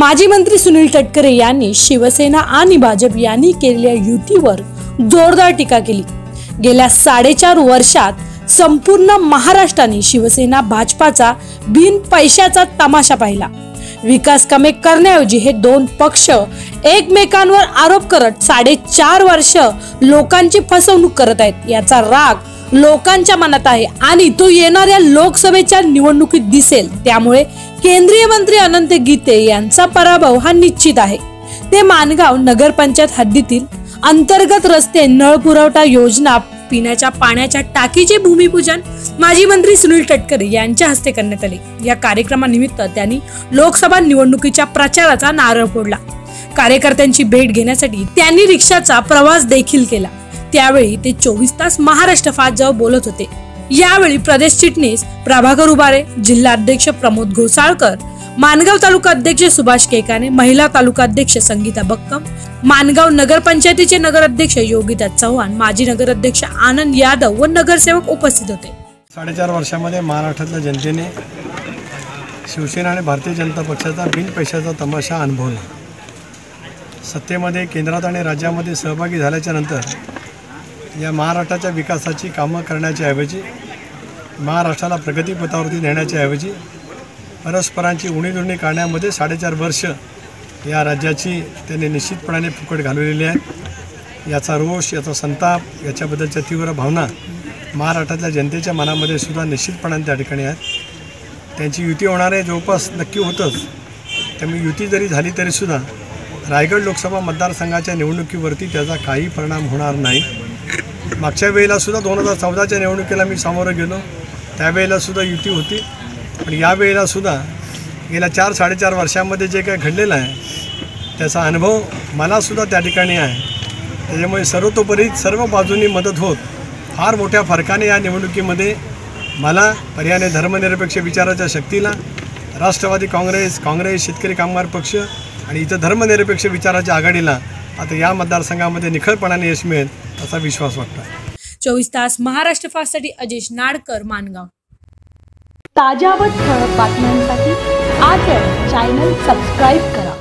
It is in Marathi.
माजी मंत्री सुनील तटकरे यांनी शिवसेना आणि भाजप यांनी केलेल्या युतीवर जोरदार टीका केली. गेल्या साडेचार वर्षात संपूर्ण महाराष्ट्राने शिवसेना भाजपाचा बिन पैशाचा तमाशा पाहिला. विकास कामे करण्याऐवजी हे दोन पक्ष एकमेकांवर आरोप करत साडेचार वर्ष लोकांची फसवणूक करत आहेत. याचा राग लोकांच्या मनात आहे. आणि तो येणाऱ्या लोकसभेच्या निवडणुकीत दिसेल. त्यामुळे केंद्रीय मंत्री अनंत गीते यांचा पराभव हा निश्चित आहे. ते मानगाव नगरपंचायत हद्दीतील अंतर्गत रस्ते नळ पुरवठा योजना पिण्याच्या पाण्याच्या टाकीचे भूमिपूजन माजी मंत्री सुनील तटकरे यांच्या हस्ते करण्यात आले. या कार्यक्रमानिमित्त त्यांनी लोकसभा निवडणुकीच्या प्रचाराचा नारळ फोडला. कार्यकर्त्यांची भेट घेण्यासाठी त्यांनी रिक्षाचा प्रवास देखील केला. त्यावेळी ते चोवीस तास महाराष्ट्र फास्ट जवळ बोलत होते. यावेळी प्रदेश चिटणीस प्रभाकर उभारे जिल्हा अध्यक्ष प्रमोद घोसाळकर मानगाव तालुका अध्यक्ष सुभाष केकाने महिला तालुका अध्यक्ष संगीता बक्कम मानगाव नगरपंचायतीचे नगराध्यक्ष योगिता चव्हाण माजी नगराध्यक्ष आनंद यादव व नगरसेवक उपस्थित होते. साडेचार वर्षामध्ये महाराष्ट्रातल्या जनतेने शिवसेना आणि भारतीय जनता पक्षाचा बिन पैशाचा तमाशा अनुभवला. सत्तेमध्ये केंद्रात आणि राज्यामध्ये सहभागी झाल्याच्यानंतर या महाराष्ट्राच्या विकासाची कामं करण्याच्या ऐवजी महाराष्ट्राला प्रगतीपथावरती नेण्याच्या ऐवजी परस्परांची उणीधुणी काढण्यामध्ये साडेचार वर्ष या राज्याची त्यांनी निश्चितपणाने फुकट घालवलेली आहे याचा रोष याचा संताप याच्याबद्दलच्या तीव्र भावना महाराष्ट्रातल्या जनतेच्या मनामध्ये सुद्धा निश्चितपणाने त्या ठिकाणी आहेत. त्यांची युती होणार आहे जवळपास नक्की होतंच. त्यामुळे युती जरी झाली तरीसुद्धा रायगड लोकसभा मतदारसंघाच्या निवडणुकीवरती त्याचा काही परिणाम होणार नाही. मागच्या वेळेलासुद्धा दोन हजार चौदाच्या निवडणुकीला मी सामोरं गेलो. त्यावेळेलासुद्धा युती होती. पण यावेळेलासुद्धा गेल्या चार साडेचार वर्षामध्ये जे काही घडलेलं आहे त्याचा अनुभव मलासुद्धा त्या ठिकाणी आहे. त्याच्यामुळे सर्वतोपरी सर्व बाजूंनी मदत होत फार मोठ्या फरकाने या निवडणुकीमध्ये मला पर्यायाने धर्मनिरपेक्ष विचाराच्या शक्तीला राष्ट्रवादी काँग्रेस काँग्रेस शेतकरी कामगार पक्ष आणि इथं धर्मनिरपेक्ष विचाराच्या आघाडीला आता या मतदारसंघामध्ये निखळपणाने यश मिळेल. असा विश्वास वाटतो चोवीस तास महाराष्ट्र फास्टसाठी अजेश नाडकर मानगाव. ताज्या व ठळक बातम्यांसाठी आज चॅनल सबस्क्राईब करा.